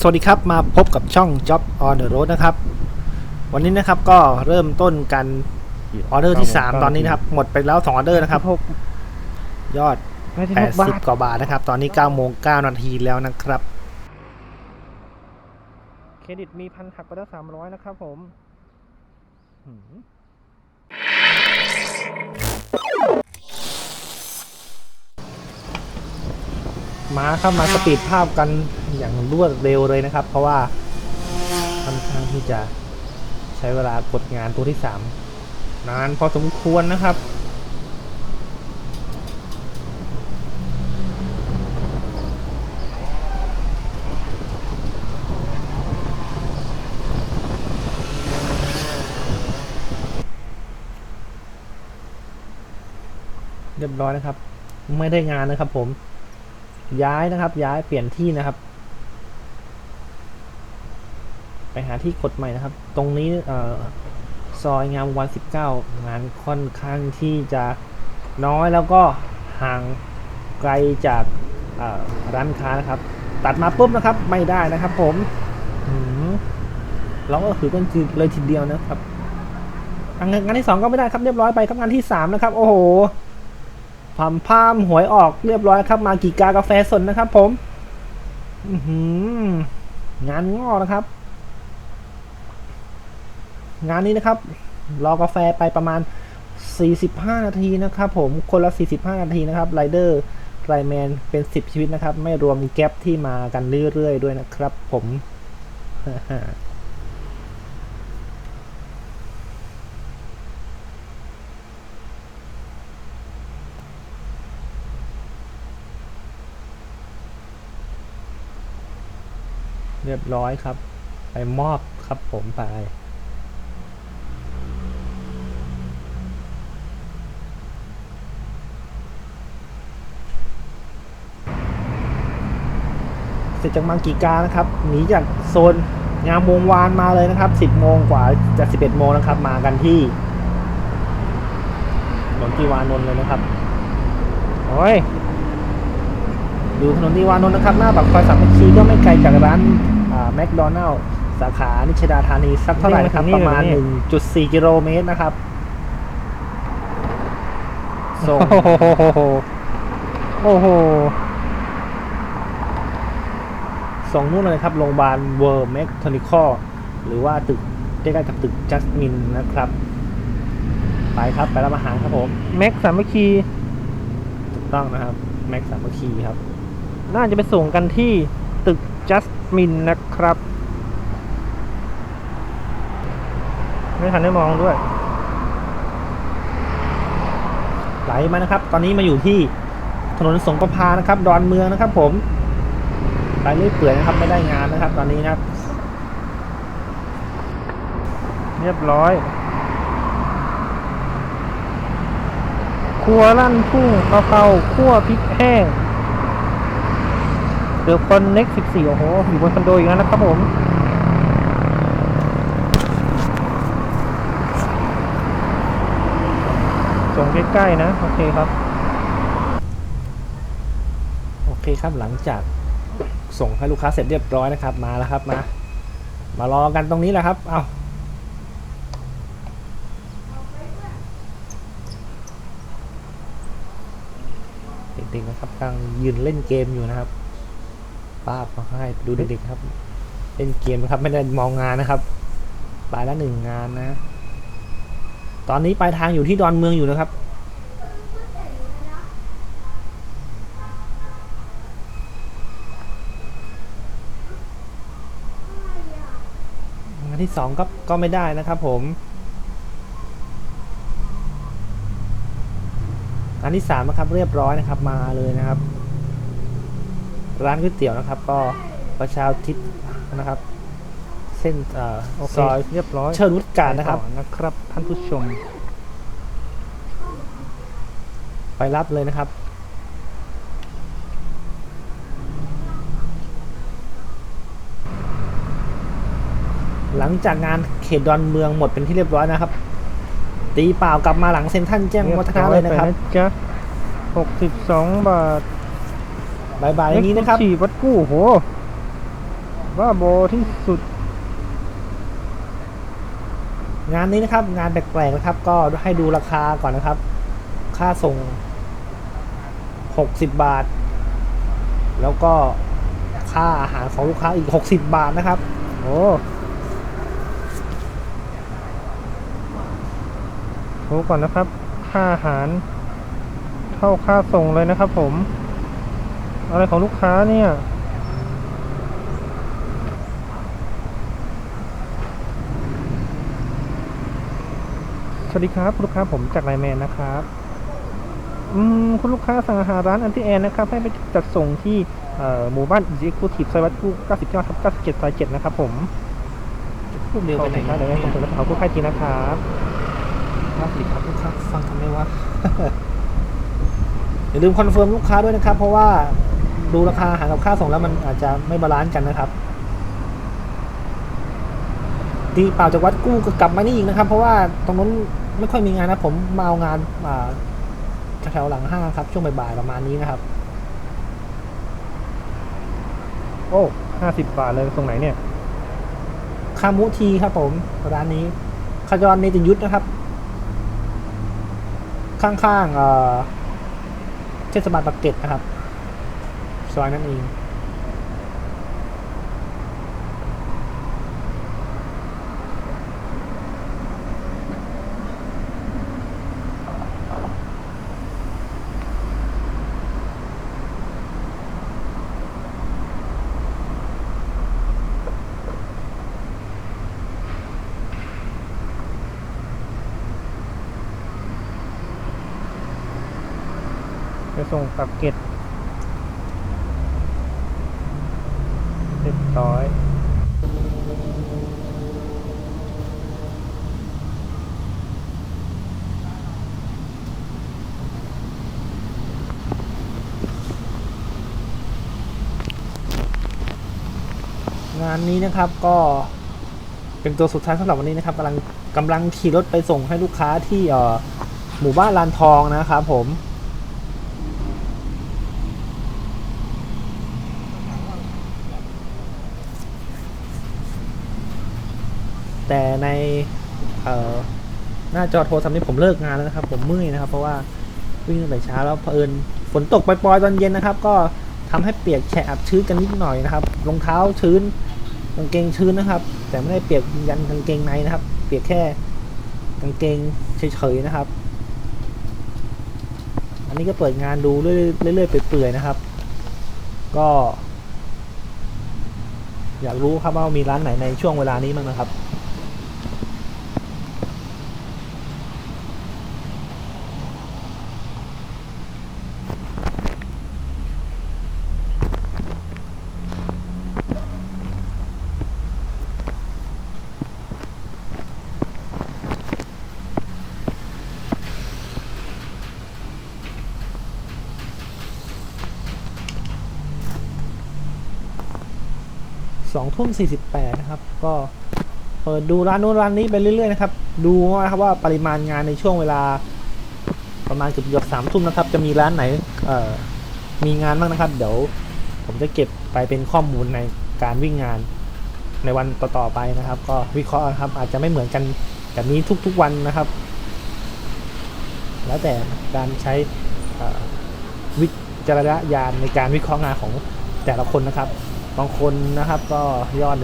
สวัสดีครับ มาพบกับช่อง Job on the Road นะครับ วันนี้นะครับก็เริ่มต้นกันออเดอร์ที่ 3 ตอนนี้นะครับ หมดไปแล้ว 2 ออเดอร์นะครับหกยอดไม่ใช่หกบาท80 กว่าบาทนะครับ ตอนนี้9โมง9นาทีแล้วนะครับ เครดิตมีพันหักไปแล้วสามร้อยนะครับผม มมาครับมาสปีดภาพกันอย่างรวดเร็วเลยนะครับ เพราะว่าค่อนข้างที่จะใช้เวลากดงานตัวที่3นานพอสมควรนะครับเรียบร้อยนะครับ ไม่ได้งานนะครับผม ย้ายนะครับ ย้ายเปลี่ยนที่นะครับ ไปหาที่กดใหม่นะครับ ตรงนี้เอ่อซอยงามวงวัน19งานค่อนข้างที่จะน้อยแล้วก็ห่างไกลจากร้านค้านะครับ ตัดมาปุ๊บนะครับ ไม่ได้นะครับ ผมเราก็ถือกันทีเลยทีเดียวนะครับงานงานที่สองก็ไม่ได้ครับเรียบร้อยไปครับงานที่สามนะครับ โอ้โห พามพามหวยออกเรียบร้อยครับ มากี่กากาแฟสดนะครับผมอือหืองานงอนะครับ งานนี้นะครับ รอกาแฟไปประมาณ 45 นาทีนะครับผมคนละ 45 นาทีนะครับไรเดอร์ไรแมนเป็น 10 ชีวิตนะครับ ไม่รวมแก๊ปที่มากันเรื่อยๆ ด้วยนะครับผม เรียบร้อยครับ ไปมอบครับผมไปเสร็จจากมังกีกานะครับหนีจากโซนงามวงวานมาเลยนะครับ 10 โมงกว่าจะ 11 โมงนะครับ มากันที่ถนนทีวานนท์เลยนะครับโอ้ยอยู่ถนนนิวานนท์นะครับ หน้าปากซอยสามัคคีก็ไม่ไกลจากร้าน แมคโดนัลล์สาขานิชดาธานีสักเท่าไหร่นะครับ ประมาณ 1.4 กิโลเมตรนะครับส่งโอ้โหโอ้โหส่งนู่นเลยครับโรงพยาบาลเวิร์ม c ค o นิคอลหรือว่าตึกใกล้ๆกับตึกจัสมินนะครับ ไปครับไปรับอาหารครับผมแม็กสามัคคีถูกต้องนะครับแม็กสามัคคีครับ น่าจะไปส่งกันที่ตึก จัสมินนะครับ ไม่ทันได้มองด้วย ไหลมานะครับ ตอนนี้มาอยู่ที่ถนนสงประพานะครับ ดอนเมืองนะครับ ผมไปเรื่อยเปื่อยนะครับ ไม่ได้งานนะครับ ตอนนี้นะครับ เรียบร้อยครัวลั่นทุ่งกะเพราคั่วพริกแห้ง เดอะคอนเน็กสิบสี่โอ้โห อยู่บนคอนโดอีกแล้วนะครับผมส่งใกล้ๆนะ โอเคครับ โอเคครับหลังจากส่งให้ลูกค้าเสร็จเรียบร้อยนะครับ มาแล้วครับมา มารอกันตรงนี้แหละครับ เอาเด็กๆนะครับกำลังยืนเล่นเกมอยู่นะครับ ป้าบมาให้ดูเด็กๆครับเล่นเกมนะครับไม่ได้มองงานนะครับไปละหนึ่งงานนะ ตอนนี้ปลายทางอยู่ที่ดอนเมืองอยู่นะครับงานที่สองก็ก็ไม่ได้นะครับผมงานที่สามนะครับเรียบร้อยนะครับมาเลยนะครับ ร้านก๋วยเตี๋ยวนะครับ ก็ประชาทิศนะครับ เส้นเอ่อโอเคซอยเรียบร้อยเชิญวุฒิการนะครับ ไปต่อนะครับ ท่านผู้ชม ไปรับเลยนะครับ หลังจากงานเขตดอนเมืองหมดเป็นที่เรียบร้อยนะครับ ตีเปล่ากลับมาหลังเซ็นทรัลแจ้งวัฒนะเลยนะครับ เยอยไปจ๊ะหกสิบสองบาท บายบายอย่างนี้นะครับฉี่วัดกู้โหบ้าบอที่สุด งานนี้นะครับ งานแปลกๆนะครับ ก็ให้ดูราคาก่อนนะครับ ค่าส่ง 60 บาท แล้วก็ค่าอาหารของลูกค้าอีก 60 บาทนะครับ โอ้ดูก่อนนะครับ ค่าอาหาร เท่าค่าส่งเลยนะครับผม อะไรของลูกค้าเนี่ย สวัสดีครับคุณลูกค้าผมจากไลน์แมนนะครับ อืม คุณลูกค้าสั่งอาหารร้านอันที่แอนนะครับ ให้ไปจัดส่งที่เอ่อหมู่บ้านอีจิคูทีฟซอยวัดกู้99ทับ97ซอย7นะครับผมพูดเร็วไปไหนขอบคุณครับเดี๋ยวให้ผมส่งกระเป๋าผู้ค่ายทีนะครับครับสวัสดีครับลูกค้าฟังทำไมวะอย่าลืมคอนเฟิร์มลูกค้าด้วยนะครับ เพราะว่า ดูราคาอาหารกับค่าส่งแล้วมันอาจจะไม่บาลานซ์กันนะครับตีเปล่าจากวัดกู้ก็กลับมานี่อีกนะครับ เพราะว่าตรงนู้นไม่ค่อยมีงานนะผมมาเอางานอ่าแถวๆหลังห้างครับ ช่วงบ่ายๆประมาณนี้นะครับ โอ้ห้าสิบบาทเลยตรงไหนเนี่ยคามุทีครับผมร้านนี้ขจรเนติยุทธนะครับ ข้างๆเอ่อเทศบาลปากเกร็ดนะครับ ซอยนั่นเองไปส่งปากเกร็ดเร้อยงานนี้นะครับก็เป็นตัวสุดท้ายสำหรับวันนี้นะครับกำลังกำลังขี่รถไปส่งให้ลูกค้าที่เอ่อหมู่บ้านลานทองนะครับผม แต่ในหน้าจอโทรศัพท์นี้ผมเลิกงานแล้วนะครับ ผมเมื่อยนะครับ เพราะว่าวิ่งตั้งแต่เช้าแล้วเผอิญฝนตกปล่อยๆตอนเย็นนะครับ ก็ทำให้เปียกแฉะอับชื้นกันนิดหน่อยนะครับรองเท้าชื้นกางเกงชื้นนะครับ แต่ไม่ได้เปียกยันกางเกงในนะครับ เปียกแค่กางเกงเฉยๆนะครับ อันนี้ก็เปิดงานดูเรื่อยๆเรื่อยๆเปื่อยๆนะครับ ก็ อยากรู้ครับว่ามีร้านไหนในช่วงเวลานี้บ้างนะครับ องทุ่มสี่สิบแปดนะครับ ก็เปิดดูร้านนู้นร้านนี้ไปเรื่อยๆนะครับ ดูนะครับว่าปริมาณงานในช่วงเวลา ประมาณเกือบเกือบสามทุ่มนะครับ จะมีร้านไหนมีงานบ้างนะครับ เดี๋ยวผมจะเก็บไปเป็นข้อมูลในการวิ่งงานในวันต่อๆไปนะครับ ก็วิเคราะห์นะครับ อาจจะไม่เหมือนกันแบบนี้ทุกๆวันนะครับ แล้วแต่การใช้วิจารณญาณในการวิเคราะห์งานของแต่ละคนนะครับ บางคนนะครับก็ยอด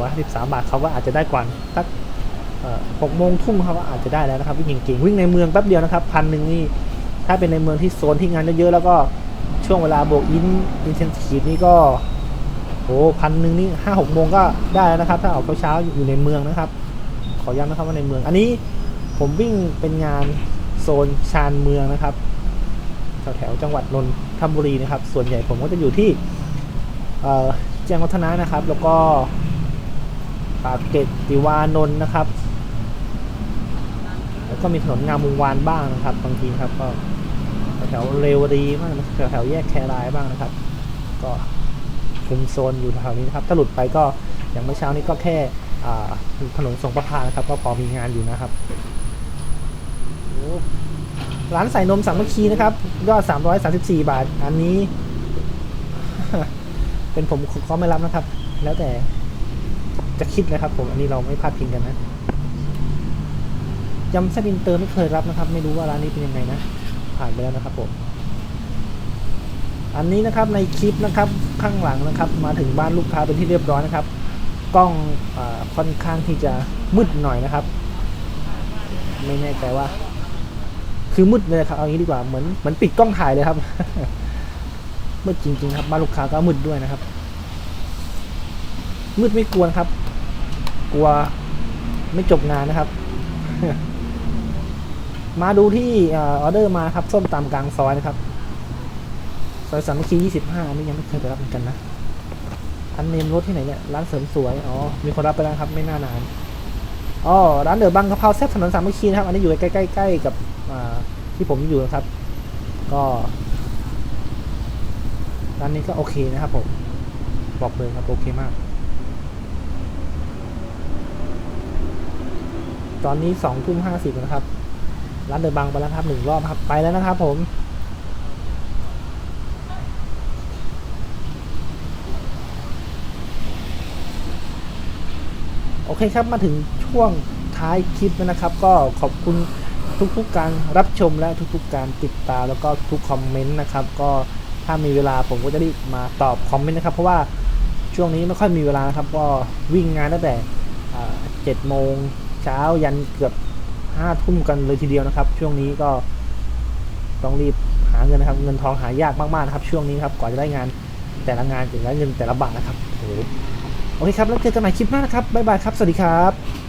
1,153 บาทเขาก็อาจจะได้กว่าสักหกโมงทุ่มเขาก็อาจจะได้แล้วนะครับวิ่งเก่งๆวิ่งในเมืองแป๊บเดียวนะครับพันหนึ่งนี่ถ้าเป็นในเมืองที่โซนที่งานเยอะๆแล้วก็ช่วงเวลาโบกอินอินเทนซีฟนี่ก็โอ้พันหนึ่งนี่ห้าหกโมงก็ได้แล้วนะครับ ถ้าออกเช้าๆอยู่ในเมืองนะครับ ขอย้ำนะครับว่าในเมือง อันนี้ผมวิ่งเป็นงานโซนชานเมืองนะครับแถวๆจังหวัดนนทบุรีนะครับ ส่วนใหญ่ผมก็จะอยู่ที่ แจ้งวัฒนะนะครับ แล้วก็ปากเกร็ดติวานนท์นะครับ แล้วก็มีถนนงามวงวานบ้างนะครับ บางทีครับ ก็แถวเรวดีบ้างแถวแถวแยกแครายบ้างนะครับ ก็คุมโซนอยู่แถวนี้นะครับ ถ้าหลุดไปก็อย่างเมื่อเช้านี้ก็แค่ถนนทรงประพานะครับ ก็พอมีงานอยู่นะครับร้านใส่นมสามัคคีนะครับยอด334 บาท อันนี้ เป็นผมก็ไม่รับนะครับ แล้วแต่จะคิดนะครับ ผมอันนี้เราไม่พลาดพิงกันนะยำแซ่บอินเตอร์ไม่เคยรับนะครับ ไม่รู้ว่าร้านนี้เป็นยังไงนะ ผ่านไปแล้วนะครับผมอันนี้นะครับในคลิปนะครับข้างหลังนะครับ มาถึงบ้านลูกค้าเป็นที่เรียบร้อยนะครับ กล้องอค่อนข้างที่จะมืดหน่อยนะครับ ไม่แน่ใจว่า คือมืดเลยครับเอางี้ดีกว่าเหมือนเหมือนปิดกล้องถ่ายเลยครับ มืดจริง ๆ ครับบ้านลูกค้าก็มืดด้วยนะครับ มืดไม่กลัวนครับ กลัวไม่จบงานนะครับ มาดูที่ออเดอร์มาครับส้มตำกลางซอยนะครับซอยสามัคคี25นี่ยังไม่เคยไปรับเหมือนกันนะอันเนมรถที่ไหนเนี่ยร้านเสริมสวยอ๋อมีคนรับไปแล้วครับ ไม่น่านานอ๋อร้านเดือบังกะเพราแซ่บถนนสามัคคีนะครับ อันนี้อยู่ใกล้ๆกล้กับที่ผมอยู่นะครับ ก็ ร้านนี้ก็โอเคนะครับผม บอกเลยครับโอเคมาก ตอนนี้สองทุ่มห้าสิบนะครับ ร้านเดอะบังไปแล้วครับหนึ่งรอบครับ ไปแล้วนะครับผมโอเคครับมาถึงช่วงท้ายคลิปแล้วนะครับ ก็ขอบคุณทุกๆการรับชมและทุกๆการติดตามแล้วก็ทุกคอมเมนต์นะครับ ก็ ถ้ามีเวลาผมก็จะรีบมาตอบคอมเมนต์นะครับ เพราะว่าช่วงนี้ไม่ค่อยมีเวลานะครับ ก็วิ่งงานตั้งแต่เจ็ดโมงเช้ายันเกือบห้าทุ่มกันเลยทีเดียวนะครับ ช่วงนี้ก็ต้องรีบหาเงินนะครับ เงินทองหายากมากๆนะครับ ช่วงนี้ครับกว่าจะได้งานแต่ละงานถึงได้เงินแต่ละบาทนะครับโอ้โหโอเคครับ แล้วเจอกันใหม่คลิปหน้านะครับ บ๊ายบายครับ สวัสดีครับ